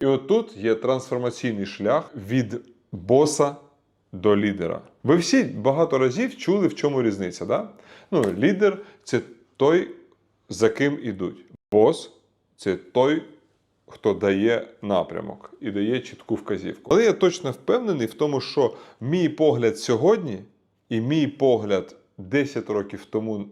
І отут є трансформаційний шлях від боса до лідера. Ви всі багато разів чули, в чому різниця. Да? Ну, лідер це той, за ким ідуть. Бос це той, хто дає напрямок і дає чітку вказівку. Але я точно впевнений в тому, що мій погляд сьогодні і мій погляд 10 років тому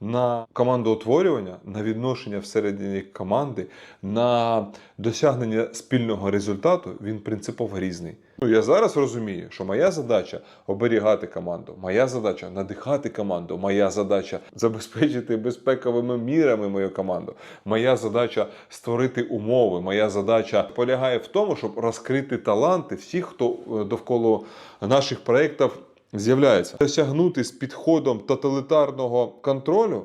на командоутворювання, на відношення всередині команди, на досягнення спільного результату, він принципово різний. Ну, я зараз розумію, що моя задача оберігати команду, моя задача надихати команду, моя задача забезпечити безпековими мірами мою команду. Моя задача створити умови. Моя задача полягає в тому, щоб розкрити таланти всіх, хто е, довкола наших проєктів з'являється. Досягнути з підходом тоталітарного контролю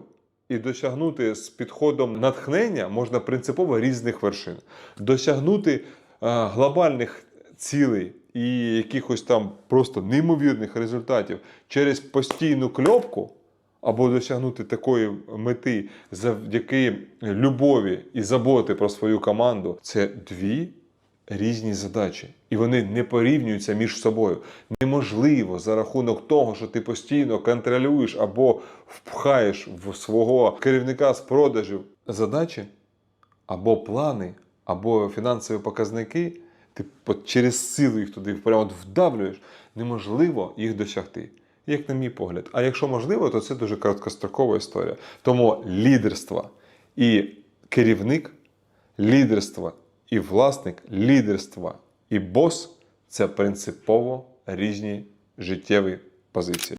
і досягнути з підходом натхнення можна принципово різних вершин. Досягнути е, глобальних цілей і якихось там просто неймовірних результатів через постійну кльопку. Або досягнути такої мети завдяки любові і заботи про свою команду це дві різні задачі, і вони не порівнюються між собою. Неможливо за рахунок того, що ти постійно контролюєш або впхаєш в свого керівника з продажів задачі, або плани, або фінансові показники. Ти через силу їх туди прямо вдавлюєш, неможливо їх досягти. Як на мій погляд. А якщо можливо, то це дуже короткострокова історія. Тому лідерство і керівник, лідерство і власник, лідерства і бос це принципово різні життєві позиції.